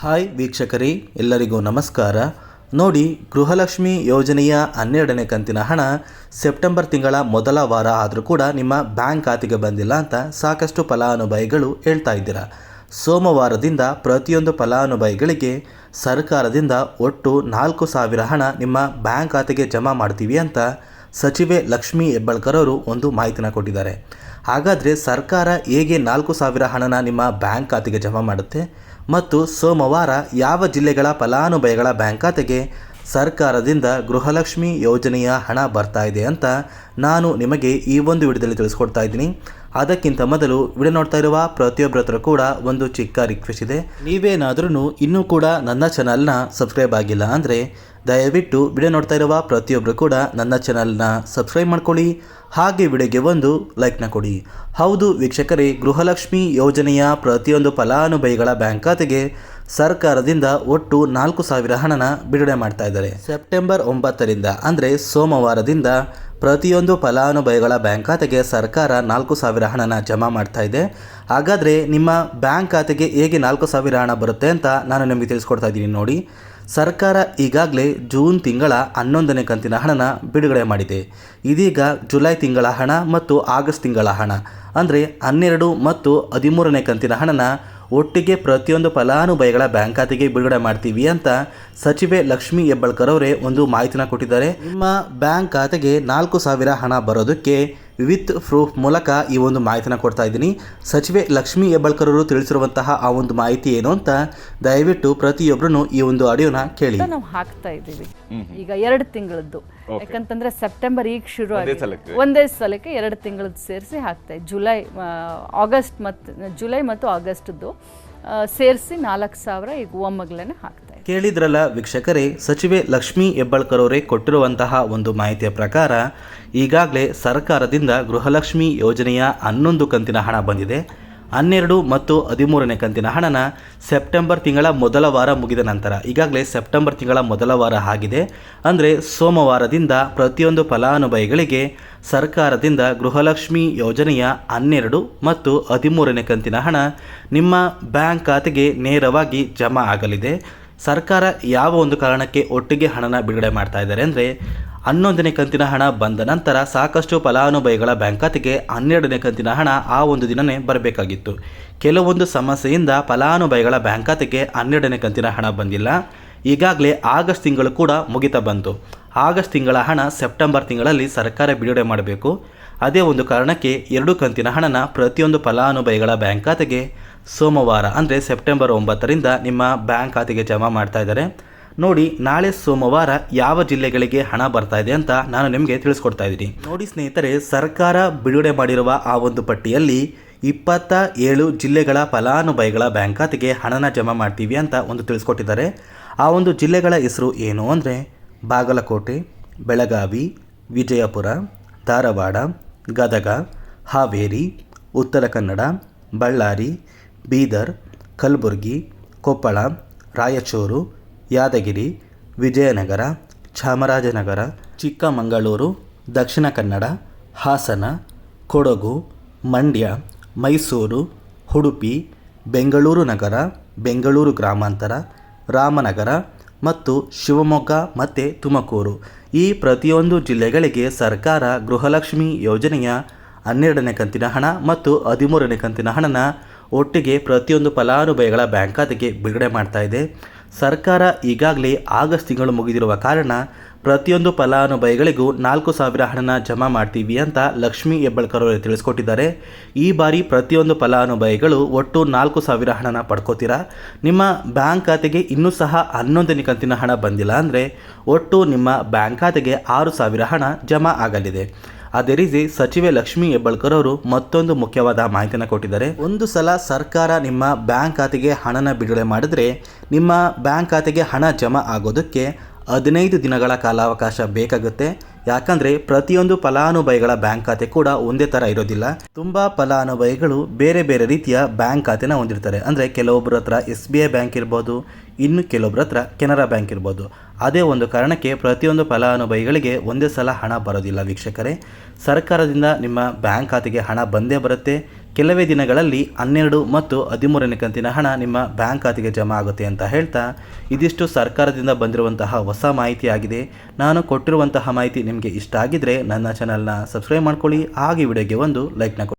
Hi ವೀಕ್ಷಕರೇ, ಎಲ್ಲರಿಗೂ ನಮಸ್ಕಾರ. ನೋಡಿ, ಗೃಹಲಕ್ಷ್ಮಿ ಯೋಜನೆಯ ಹನ್ನೆರಡನೇ ಕಂತಿನ ಹಣ ಸೆಪ್ಟೆಂಬರ್ ತಿಂಗಳ ಮೊದಲ ವಾರ ಆದರೂ ಕೂಡ ನಿಮ್ಮ ಬ್ಯಾಂಕ್ ಖಾತೆಗೆ ಬಂದಿಲ್ಲ ಅಂತ ಸಾಕಷ್ಟು ಫಲಾನುಭವಿಗಳು ಹೇಳ್ತಾ ಇದ್ದೀರಾ. ಸೋಮವಾರದಿಂದ ಪ್ರತಿಯೊಂದು ಫಲಾನುಭವಿಗಳಿಗೆ ಸರ್ಕಾರದಿಂದ ಒಟ್ಟು ನಾಲ್ಕು ಸಾವಿರ ಹಣ ನಿಮ್ಮ ಬ್ಯಾಂಕ್ ಖಾತೆಗೆ ಜಮಾ ಮಾಡ್ತೀವಿ ಅಂತ ಸಚಿವೆ ಲಕ್ಷ್ಮೀ ಹೆಬ್ಬಾಳ್ಕರ್ ಅವರು ಒಂದು ಮಾಹಿತಿನ ಕೊಟ್ಟಿದ್ದಾರೆ. ಹಾಗಾದರೆ ಸರ್ಕಾರ ಹೇಗೆ ನಾಲ್ಕು ಸಾವಿರ ಹಣನ ನಿಮ್ಮ ಬ್ಯಾಂಕ್ ಖಾತೆಗೆ ಜಮಾ ಮಾಡುತ್ತೆ? ಮತ್ತು ಸೋಮವಾರ ಯಾವ ಜಿಲ್ಲೆಗಳ ಫಲಾನುಭವಿಗಳ ಬ್ಯಾಂಕ್ ಖಾತೆಗೆ ಸರ್ಕಾರದಿಂದ ಗೃಹಲಕ್ಷ್ಮಿ ಯೋಜನೆಯ ಹಣ ಬರ್ತಾ ಇದೆ ಅಂತ ನಾನು ನಿಮಗೆ ಈ ಒಂದು ವಿಡಿಯೋದಲ್ಲಿ ತಿಳಿಸ್ಕೊಡ್ತಾ ಇದ್ದೀನಿ. ಅದಕ್ಕಿಂತ ಮೊದಲು ವಿಡಿಯೋ ನೋಡ್ತಾ ಇರುವ ಪ್ರತಿಯೊಬ್ಬರ ಹತ್ರ ಕೂಡ ಒಂದು ಚಿಕ್ಕ ರಿಕ್ವೆಸ್ಟ್ ಇದೆ. ನೀವೇನಾದ್ರೂ ಇನ್ನೂ ಕೂಡ ನನ್ನ ಚಾನಲ್ನ ಸಬ್ಸ್ಕ್ರೈಬ್ ಆಗಿಲ್ಲ ಅಂದರೆ ದಯವಿಟ್ಟು ವಿಡಿಯೋ ನೋಡ್ತಾ ಇರುವ ಪ್ರತಿಯೊಬ್ಬರು ಕೂಡ ನನ್ನ ಚಾನಲ್ನ ಸಬ್ಸ್ಕ್ರೈಬ್ ಮಾಡ್ಕೊಳ್ಳಿ. ಹಾಗೆ ವಿಡಿಯೋಗೆ ಒಂದು ಲೈಕ್ನ ಕೊಡಿ. ಹೌದು ವೀಕ್ಷಕರೇ, ಗೃಹಲಕ್ಷ್ಮಿ ಯೋಜನೆಯ ಪ್ರತಿಯೊಂದು ಫಲಾನುಭವಿಗಳ ಬ್ಯಾಂಕ್ ಖಾತೆಗೆ ಸರ್ಕಾರದಿಂದ ಒಟ್ಟು ನಾಲ್ಕು ಸಾವಿರ ಹಣನ ಬಿಡುಗಡೆ ಮಾಡ್ತಾ ಇದ್ದಾರೆ. ಸೆಪ್ಟೆಂಬರ್ ಒಂಬತ್ತರಿಂದ, ಅಂದರೆ ಸೋಮವಾರದಿಂದ ಪ್ರತಿಯೊಂದು ಫಲಾನುಭವಿಗಳ ಬ್ಯಾಂಕ್ ಖಾತೆಗೆ ಸರ್ಕಾರ ನಾಲ್ಕು ಸಾವಿರ ಹಣನ ಜಮಾ ಮಾಡ್ತಾ ಇದೆ. ಹಾಗಾದರೆ ನಿಮ್ಮ ಬ್ಯಾಂಕ್ ಖಾತೆಗೆ ಹೇಗೆ ನಾಲ್ಕು ಸಾವಿರ ಹಣ ಬರುತ್ತೆ ಅಂತ ನಾನು ನಿಮಗೆ ತಿಳಿಸ್ಕೊಡ್ತಾ ಇದ್ದೀನಿ ನೋಡಿ. ಸರ್ಕಾರ ಈಗಾಗಲೇ ಜೂನ್ ತಿಂಗಳ ಹನ್ನೊಂದನೇ ಕಂತಿನ ಹಣನ ಬಿಡುಗಡೆ ಮಾಡಿದೆ. ಇದೀಗ ಜುಲೈ ತಿಂಗಳ ಹಣ ಮತ್ತು ಆಗಸ್ಟ್ ತಿಂಗಳ ಹಣ, ಅಂದರೆ ಹನ್ನೆರಡು ಮತ್ತು ಹದಿಮೂರನೇ ಕಂತಿನ ಹಣನ ಒಟ್ಟಿಗೆ ಪ್ರತಿಯೊಂದು ಫಲಾನುಭವಿಗಳ ಬ್ಯಾಂಕ್ ಖಾತೆಗೆ ಬಿಡುಗಡೆ ಮಾಡ್ತೀವಿ ಅಂತ ಸಚಿವೆ ಲಕ್ಷ್ಮಿ ಹೆಬ್ಬಾಳ್ಕರ್ ಅವರೇ ಒಂದು ಮಾಹಿತಿನ ಕೊಟ್ಟಿದ್ದಾರೆ. ನಿಮ್ಮ ಬ್ಯಾಂಕ್ ಖಾತೆಗೆ ನಾಲ್ಕು ಸಾವಿರ ಹಣ ಬರೋದಕ್ಕೆ ವಿತ್ ಪ್ರೂಫ್ ಮೂಲಕ ಈ ಒಂದು ಮಾಹಿತಿನ ಕೊಡ್ತಾ ಇದ್ದೀನಿ. ಸಚಿವೆ ಲಕ್ಷ್ಮೀ ಹೆಬ್ಬಾಳ್ಕರ್ ಅವರು ತಿಳಿಸಿರುವಂತಹ ಆ ಒಂದು ಮಾಹಿತಿ ಏನು ಅಂತ ದಯವಿಟ್ಟು ಪ್ರತಿಯೊಬ್ಬರೂ ಈ ಒಂದು ಆಡಿಯೋನ ಕೇಳಿ. ನಾವು ಹಾಕ್ತಾ ಇದ್ದೀವಿ. ಈಗ ಎರಡು ತಿಂಗಳದ್ದು. ಯಾಕಂತಂದ್ರೆ ಸೆಪ್ಟೆಂಬರ್ ಈಗ ಶುರು ಆಗಿದೆ. ಒಂದೇ ಸಲಕ್ಕೆ ಎರಡು ತಿಂಗಳದ್ದು ಸೇರಿಸಿ ಹಾಕ್ತಾ ಇದ್ದೀವಿ. ಜುಲೈ ಆಗಸ್ಟ್ ಮತ್ತು ಜುಲೈ ಮತ್ತು ಆಗಸ್ಟ್ದು ಸೇರಿಸಿ ನಾಲ್ಕು ಸಾವಿರ ಈಗ ಒಮ್ಮಗ್ಲೇ ಹಾಕ್ತಾ ಕೇಳಿದ್ರಲ್ಲ ವೀಕ್ಷಕರೇ, ಸಚಿವೆ ಲಕ್ಷ್ಮೀ ಹೆಬ್ಬಾಳ್ಕರ್ ಅವರೇ ಕೊಟ್ಟಿರುವಂತಹ ಒಂದು ಮಾಹಿತಿಯ ಪ್ರಕಾರ, ಈಗಾಗಲೇ ಸರ್ಕಾರದಿಂದ ಗೃಹಲಕ್ಷ್ಮಿ ಯೋಜನೆಯ ಹನ್ನೊಂದು ಕಂತಿನ ಹಣ ಬಂದಿದೆ. ಹನ್ನೆರಡು ಮತ್ತು ಹದಿಮೂರನೇ ಕಂತಿನ ಹಣನ ಸೆಪ್ಟೆಂಬರ್ ತಿಂಗಳ ಮೊದಲ ವಾರ ಮುಗಿದ ನಂತರ, ಈಗಾಗಲೇ ಸೆಪ್ಟೆಂಬರ್ ತಿಂಗಳ ಮೊದಲ ವಾರ ಆಗಿದೆ. ಅಂದರೆ ಸೋಮವಾರದಿಂದ ಪ್ರತಿಯೊಂದು ಫಲಾನುಭವಿಗಳಿಗೆ ಸರ್ಕಾರದಿಂದ ಗೃಹಲಕ್ಷ್ಮಿ ಯೋಜನೆಯ ಹನ್ನೆರಡು ಮತ್ತು ಹದಿಮೂರನೇ ಕಂತಿನ ಹಣ ನಿಮ್ಮ ಬ್ಯಾಂಕ್ ಖಾತೆಗೆ ನೇರವಾಗಿ ಜಮಾ ಆಗಲಿದೆ. ಸರ್ಕಾರ ಯಾವ ಒಂದು ಕಾರಣಕ್ಕೆ ಒಟ್ಟಿಗೆ ಹಣನ ಬಿಡುಗಡೆ ಮಾಡ್ತಾ ಇದ್ದಾರೆ ಅಂದರೆ ಹನ್ನೊಂದನೇ ಕಂತಿನ ಹಣ ಬಂದ ನಂತರ ಸಾಕಷ್ಟು ಫಲಾನುಭವಿಗಳ ಬ್ಯಾಂಕ್ ಖಾತೆಗೆ ಹನ್ನೆರಡನೇ ಕಂತಿನ ಹಣ ಆ ಒಂದು ದಿನವೇ ಬರಬೇಕಾಗಿತ್ತು. ಕೆಲವೊಂದು ಸಮಸ್ಯೆಯಿಂದ ಫಲಾನುಭವಿಗಳ ಬ್ಯಾಂಕ್ ಖಾತೆಗೆ ಹನ್ನೆರಡನೇ ಕಂತಿನ ಹಣ ಬಂದಿಲ್ಲ. ಈಗಾಗಲೇ ಆಗಸ್ಟ್ ತಿಂಗಳು ಕೂಡ ಮುಗಿತಾ ಬಂತು. ಆಗಸ್ಟ್ ತಿಂಗಳ ಹಣ ಸೆಪ್ಟೆಂಬರ್ ತಿಂಗಳಲ್ಲಿ ಸರ್ಕಾರ ಬಿಡುಗಡೆ ಮಾಡಬೇಕು. ಅದೇ ಒಂದು ಕಾರಣಕ್ಕೆ ಎರಡು ಕಂತಿನ ಹಣನ ಪ್ರತಿಯೊಂದು ಫಲಾನುಭವಿಗಳ ಬ್ಯಾಂಕ್ ಖಾತೆಗೆ ಸೋಮವಾರ, ಅಂದರೆ ಸೆಪ್ಟೆಂಬರ್ ಒಂಬತ್ತರಿಂದ ನಿಮ್ಮ ಬ್ಯಾಂಕ್ ಖಾತೆಗೆ ಜಮಾ ಮಾಡ್ತಾ ಇದ್ದಾರೆ. ನೋಡಿ, ನಾಳೆ ಸೋಮವಾರ ಯಾವ ಜಿಲ್ಲೆಗಳಿಗೆ ಹಣ ಬರ್ತಾ ಇದೆ ಅಂತ ನಾನು ನಿಮಗೆ ತಿಳಿಸ್ಕೊಡ್ತಾ ಇದ್ದೀನಿ. ನೋಡಿ ಸ್ನೇಹಿತರೆ, ಸರ್ಕಾರ ಬಿಡುಗಡೆ ಮಾಡಿರುವ ಆ ಒಂದು ಪಟ್ಟಿಯಲ್ಲಿ ಇಪ್ಪತ್ತ ಏಳು ಜಿಲ್ಲೆಗಳ ಫಲಾನುಭವಿಗಳ ಬ್ಯಾಂಕ್ ಖಾತೆಗೆ ಹಣನ ಜಮಾ ಮಾಡ್ತೀವಿ ಅಂತ ಒಂದು ತಿಳಿಸ್ಕೊಟ್ಟಿದ್ದಾರೆ. ಆ ಒಂದು ಜಿಲ್ಲೆಗಳ ಹೆಸರು ಏನು ಅಂದರೆ ಬಾಗಲಕೋಟೆ, ಬೆಳಗಾವಿ, ವಿಜಯಪುರ, ಧಾರವಾಡ, ಗದಗ, ಹಾವೇರಿ, ಉತ್ತರ ಕನ್ನಡ, ಬಳ್ಳಾರಿ ಬೀದರ್, ಕಲಬುರಗಿ, ಕೊಪ್ಪಳ, ರಾಯಚೂರು, ಯಾದಗಿರಿ, ವಿಜಯನಗರ, ಚಾಮರಾಜನಗರ, ಚಿಕ್ಕಮಗಳೂರು, ದಕ್ಷಿಣ ಕನ್ನಡ, ಹಾಸನ, ಕೊಡಗು, ಮಂಡ್ಯ, ಮೈಸೂರು, ಉಡುಪಿ, ಬೆಂಗಳೂರು ನಗರ, ಬೆಂಗಳೂರು ಗ್ರಾಮಾಂತರ, ರಾಮನಗರ ಮತ್ತು ಶಿವಮೊಗ್ಗ ಮತ್ತು ತುಮಕೂರು. ಈ ಪ್ರತಿಯೊಂದು ಜಿಲ್ಲೆಗಳಿಗೆ ಸರ್ಕಾರ ಗೃಹಲಕ್ಷ್ಮಿ ಯೋಜನೆಯ ಹನ್ನೆರಡನೇ ಕಂತಿನ ಹಣ ಮತ್ತು ಹದಿಮೂರನೇ ಕಂತಿನ ಹಣನ ಒಟ್ಟಿಗೆ ಪ್ರತಿಯೊಂದು ಫಲಾನುಭವಿಗಳ ಬ್ಯಾಂಕ್ ಖಾತೆಗೆ ಬಿಡುಗಡೆ ಮಾಡ್ತಾ ಇದೆ. ಸರ್ಕಾರ ಈಗಾಗಲೇ ಆಗಸ್ಟ್ ತಿಂಗಳು ಮುಗಿದಿರುವ ಕಾರಣ ಪ್ರತಿಯೊಂದು ಫಲಾನುಭವಿಗಳಿಗೂ ನಾಲ್ಕು ಸಾವಿರ ಹಣನ ಜಮಾ ಮಾಡ್ತೀವಿ ಅಂತ ಲಕ್ಷ್ಮೀ ಹೆಬ್ಬಳ್ಕರ್ ಅವರು ತಿಳಿಸ್ಕೊಟ್ಟಿದ್ದಾರೆ. ಈ ಬಾರಿ ಪ್ರತಿಯೊಂದು ಫಲಾನುಭವಿಗಳು ಒಟ್ಟು ನಾಲ್ಕು ಸಾವಿರ ಹಣನ ಪಡ್ಕೋತೀರಾ? ನಿಮ್ಮ ಬ್ಯಾಂಕ್ ಖಾತೆಗೆ ಇನ್ನೂ ಸಹ ಹನ್ನೊಂದನೇ ಕಂತಿನ ಹಣ ಬಂದಿಲ್ಲ ಅಂದರೆ ಒಟ್ಟು ನಿಮ್ಮ ಬ್ಯಾಂಕ್ ಖಾತೆಗೆ ಆರು ಸಾವಿರ ಹಣ ಜಮಾ ಆಗಲಿದೆ. ಅದೇ ರೀತಿ ಸಚಿವೆ ಲಕ್ಷ್ಮಿ ಹೆಬ್ಬಾಳ್ಕರ್ ಅವರು ಮತ್ತೊಂದು ಮುಖ್ಯವಾದ ಮಾಹಿತಿನ ಕೊಟ್ಟಿದ್ದಾರೆ. ಒಂದು ಸಲ ಸರ್ಕಾರ ನಿಮ್ಮ ಬ್ಯಾಂಕ್ ಖಾತೆಗೆ ಹಣನ ಬಿಡುಗಡೆ ಮಾಡಿದ್ರೆ ನಿಮ್ಮ ಬ್ಯಾಂಕ್ ಖಾತೆಗೆ ಹಣ ಜಮಾ ಆಗೋದಕ್ಕೆ ಹದಿನೈದು ದಿನಗಳ ಕಾಲಾವಕಾಶ ಬೇಕಾಗುತ್ತೆ. ಯಾಕಂದರೆ ಪ್ರತಿಯೊಂದು ಫಲಾನುಭವಿಗಳ ಬ್ಯಾಂಕ್ ಖಾತೆ ಕೂಡ ಒಂದೇ ತರ ಇರೋದಿಲ್ಲ. ತುಂಬಾ ಫಲಾನುಭವಿಗಳು ಬೇರೆ ಬೇರೆ ರೀತಿಯ ಬ್ಯಾಂಕ್ ಖಾತೆನ ಹೊಂದಿರ್ತಾರೆ. ಅಂದ್ರೆ ಕೆಲವೊಬ್ಬರ ಹತ್ರ ಎಸ್ ಬಿ ಐ ಬ್ಯಾಂಕ್ ಇರ್ಬೋದು, ಇನ್ನು ಕೆಲವೊಬ್ಬರ ಹತ್ರ ಕೆನರಾ ಬ್ಯಾಂಕ್ ಇರ್ಬೋದು. ಅದೇ ಒಂದು ಕಾರಣಕ್ಕೆ ಪ್ರತಿಯೊಂದು ಫಲಾನುಭವಿಗಳಿಗೆ ಒಂದೇ ಸಲ ಹಣ ಬರೋದಿಲ್ಲ ವೀಕ್ಷಕರೇ. ಸರ್ಕಾರದಿಂದ ನಿಮ್ಮ ಬ್ಯಾಂಕ್ ಖಾತೆಗೆ ಹಣ ಬಂದೇ ಬರುತ್ತೆ. ಕೆಲವೇ ದಿನಗಳಲ್ಲಿ ಹನ್ನೆರಡು ಮತ್ತು ಹದಿಮೂರನೇ ಕಂತಿನ ಹಣ ನಿಮ್ಮ ಬ್ಯಾಂಕ್ ಖಾತೆಗೆ ಜಮಾ ಆಗುತ್ತೆ ಅಂತ ಹೇಳ್ತಾ ಇದಿಷ್ಟು ಸರ್ಕಾರದಿಂದ ಬಂದಿರುವಂತಹ ಹೊಸ ಮಾಹಿತಿಯಾಗಿದೆ. ನಾನು ಕೊಟ್ಟಿರುವಂತಹ ಮಾಹಿತಿ ನಿಮಗೆ ಇಷ್ಟ ಆಗಿದ್ರೆ ನನ್ನ ಚಾನಲ್ನ ಸಬ್ಸ್ಕ್ರೈಬ್ ಮಾಡ್ಕೊಳ್ಳಿ. ಹಾಗೆ ವಿಡಿಯೋಗೆ ಒಂದು ಲೈಕ್ನ ಕೊಡಿ.